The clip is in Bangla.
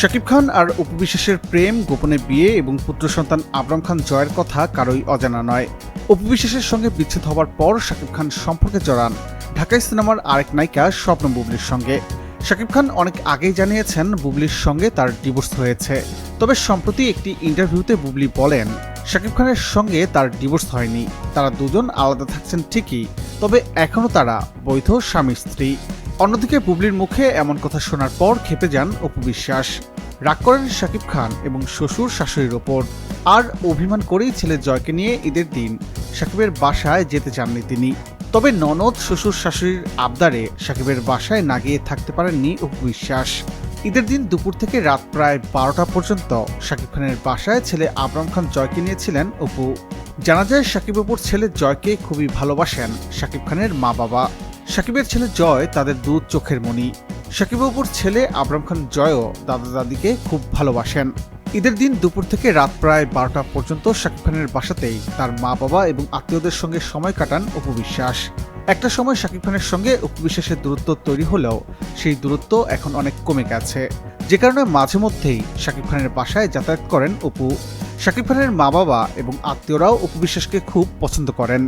শাকিব খান আর উপবিশেষের প্রেম, গোপনে বিয়ে এবং পুত্র সন্তান আবরাম খান জয়ের কথা কারোই অজানা নয়। উপবিশ্বাসের সঙ্গে বিচ্ছেদ হওয়ার পর শাকিব খান সম্পর্কে জড়ান ঢাকায় সিনেমার আরেক নায়িকা স্বপ্ন বুবলির সঙ্গে। শাকিব খান অনেক আগেই জানিয়েছেন বুবলির সঙ্গে তার ডিভোর্স হয়েছে। তবে সম্প্রতি একটি ইন্টারভিউতে বুবলি বলেন, শাকিব খানের সঙ্গে তার ডিভোর্স হয়নি। তারা দুজন আলাদা থাকছেন ঠিকই, তবে এখনও তারা বৈধ স্বামী স্ত্রী অন্যদিকে বুবলির মুখে এমন কথা শোনার পর খেপে যান অপু বিশ্বাস। রাগ করেন শাকিব খান এবং শ্বশুর শাশুড়ির ওপর। আর অভিমান করেই ছেলে জয়কে নিয়ে ঈদের দিন শাকিবের বাসায় যেতে চাননি তিনি। তবে ননদ, শ্বশুর শাশুড়ির আবদারে শাকিবের বাসায় না গিয়ে থাকতে পারেননি অপু বিশ্বাস। ঈদের দিন দুপুর থেকে রাত প্রায় বারোটা পর্যন্ত শাকিব খানের বাসায় ছেলে আবরাম খান জয়কে নিয়েছিলেন অপু। জানা যায়, শাকিব অপুর ছেলে জয়কে খুবই ভালোবাসেন শাকিব খানের মা বাবা শাকিবের ছেলে জয় তাদের দু চোখের মণি। শাকিব অপুর ছেলে আবরাম খান জয়ও দাদা দাদিকে খুব ভালোবাসেন। ঈদের দিন দুপুর থেকে রাত প্রায় বারোটা পর্যন্ত শাকিব খানের বাসাতেই তার মা বাবা এবং আত্মীয়দের সঙ্গে সময় কাটান অপু বিশ্বাস। একটা সময় শাকিব খানের সঙ্গে অপু বিশ্বাসের দূরত্ব তৈরি হলেও সেই দূরত্ব এখন অনেক কমে গেছে। যে কারণে মাঝে মধ্যেই শাকিব খানের বাসায় যাতায়াত করেন অপু। শাকিব খানের মা বাবা এবং আত্মীয়রাও অপু বিশ্বাসকে খুব পছন্দ করেন।